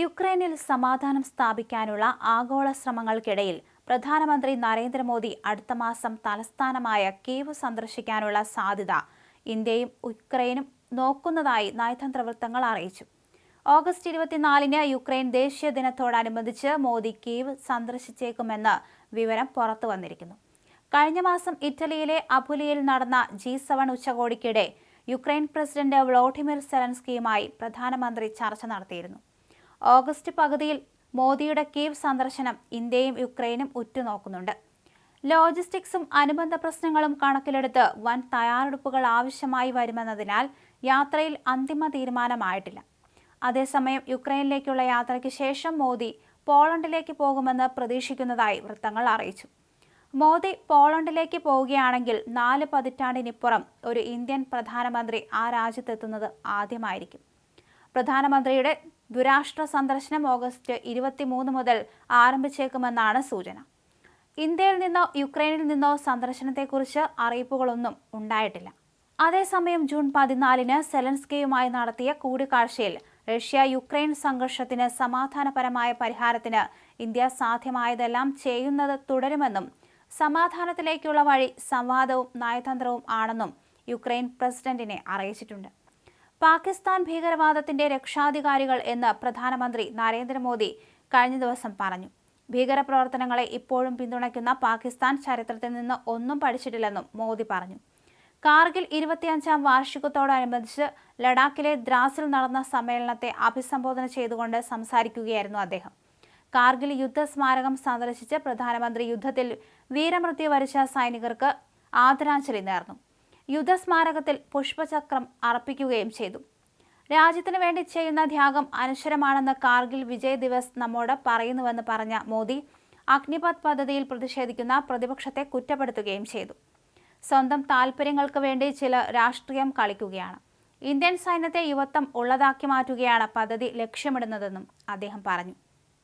യുക്രൈനിൽ സമാധാനം സ്ഥാപിക്കാനുള്ള ആഗോള ശ്രമങ്ങൾക്കിടയിൽ പ്രധാനമന്ത്രി നരേന്ദ്രമോദി അടുത്ത മാസം തലസ്ഥാനമായ കീവ് സന്ദർശിക്കാനുള്ള സാധ്യത ഇന്ത്യയും യുക്രൈനും നോക്കുന്നതായി നയതന്ത്ര വൃത്തങ്ങൾ അറിയിച്ചു. ഓഗസ്റ്റ് ഇരുപത്തിനാലിന് യുക്രൈൻ ദേശീയ ദിനത്തോടനുബന്ധിച്ച് മോദി കീവ് സന്ദർശിച്ചേക്കുമെന്ന് വിവരം പുറത്തു വന്നിരിക്കുന്നു. കഴിഞ്ഞ മാസം ഇറ്റലിയിലെ അപുലിയിൽ നടന്ന ജി സെവൻ ഉച്ചകോടിക്കിടെ യുക്രൈൻ പ്രസിഡന്റ് വ്ളോഡിമിർ സെലൻസ്കിയുമായി പ്രധാനമന്ത്രി ചർച്ച നടത്തിയിരുന്നു. ഓഗസ്റ്റ് പകുതിയിൽ മോദിയുടെ കീവ് സന്ദർശനം ഇന്ത്യയും യുക്രൈനും ഉറ്റുനോക്കുന്നുണ്ട്. ലോജിസ്റ്റിക്സും അനുബന്ധ പ്രശ്നങ്ങളും കണക്കിലെടുത്ത് വൻ തയ്യാറെടുപ്പുകൾ ആവശ്യമായി വരുമെന്നതിനാൽ യാത്രയിൽ അന്തിമ തീരുമാനമായിട്ടില്ല. അതേസമയം യുക്രൈനിലേക്കുള്ള യാത്രയ്ക്ക് ശേഷം മോദി പോളണ്ടിലേക്ക് പോകുമെന്ന് പ്രതീക്ഷിക്കുന്നതായി വൃത്തങ്ങൾ അറിയിച്ചു. മോദി പോളണ്ടിലേക്ക് പോവുകയാണെങ്കിൽ നാല് പതിറ്റാണ്ടിനിപ്പുറം ഒരു ഇന്ത്യൻ പ്രധാനമന്ത്രി ആ രാജ്യത്തെത്തുന്നത് ആദ്യമായിരിക്കും. പ്രധാനമന്ത്രിയുടെ ദുരാഷ്ട്ര സന്ദർശനം ഓഗസ്റ്റ് ഇരുപത്തിമൂന്ന് മുതൽ ആരംഭിച്ചേക്കുമെന്നാണ് സൂചന. ഇന്ത്യയിൽ നിന്നോ യുക്രൈനിൽ നിന്നോ സന്ദർശനത്തെക്കുറിച്ച് അറിയിപ്പുകളൊന്നും ഉണ്ടായിട്ടില്ല. അതേസമയം ജൂൺ പതിനാലിന് സെലൻസ്കിയുമായി നടത്തിയ കൂടിക്കാഴ്ചയിൽ റഷ്യ യുക്രൈൻ സംഘർഷത്തിന് സമാധാനപരമായ പരിഹാരത്തിന് ഇന്ത്യ സാധ്യമായതെല്ലാം ചെയ്യുന്നത് തുടരുമെന്നും സമാധാനത്തിലേക്കുള്ള വഴി സംവാദവും നയതന്ത്രവും ആണെന്നും യുക്രൈൻ പ്രസിഡന്റിനെ അറിയിച്ചിട്ടുണ്ട്. പാകിസ്ഥാൻ ഭീകരവാദത്തിന്റെ രക്ഷാധികാരികൾ എന്ന് പ്രധാനമന്ത്രി നരേന്ദ്രമോദി കഴിഞ്ഞ ദിവസം പറഞ്ഞു. ഭീകരപ്രവർത്തനങ്ങളെ ഇപ്പോഴും പിന്തുണയ്ക്കുന്ന പാകിസ്ഥാൻ ചരിത്രത്തിൽ നിന്ന് ഒന്നും പഠിച്ചിട്ടില്ലെന്നും മോദി പറഞ്ഞു. കാർഗിൽ ഇരുപത്തിയഞ്ചാം വാർഷികത്തോടനുബന്ധിച്ച് ലഡാക്കിലെ ദ്രാസിൽ നടന്ന സമ്മേളനത്തെ അഭിസംബോധന ചെയ്തുകൊണ്ട് സംസാരിക്കുകയായിരുന്നു അദ്ദേഹം. കാർഗിൽ യുദ്ധസ്മാരകം സന്ദർശിച്ച് പ്രധാനമന്ത്രി യുദ്ധത്തിൽ വീരമൃത്യു വരിച്ച സൈനികർക്ക് ആദരാഞ്ജലി നേർന്നു. യുദ്ധസ്മാരകത്തിൽ പുഷ്പചക്രം അർപ്പിക്കുകയും ചെയ്തു. രാജ്യത്തിന് വേണ്ടി ചെയ്യുന്ന ത്യാഗം അനശ്വരമാണെന്ന് കാർഗിൽ വിജയ് ദിവസ് നമ്മോട് പറയുന്നുവെന്ന് പറഞ്ഞ മോദി അഗ്നിപത് പദ്ധതിയിൽ പ്രതിഷേധിക്കുന്ന പ്രതിപക്ഷത്തെ കുറ്റപ്പെടുത്തുകയും ചെയ്തു. സ്വന്തം താൽപ്പര്യങ്ങൾക്ക് വേണ്ടി ചില രാഷ്ട്രീയം കളിക്കുകയാണ്. ഇന്ത്യൻ സൈന്യത്തെ യുവത്വം ഉള്ളതാക്കി മാറ്റുകയാണ് പദ്ധതി ലക്ഷ്യമിടുന്നതെന്നും അദ്ദേഹം പറഞ്ഞു.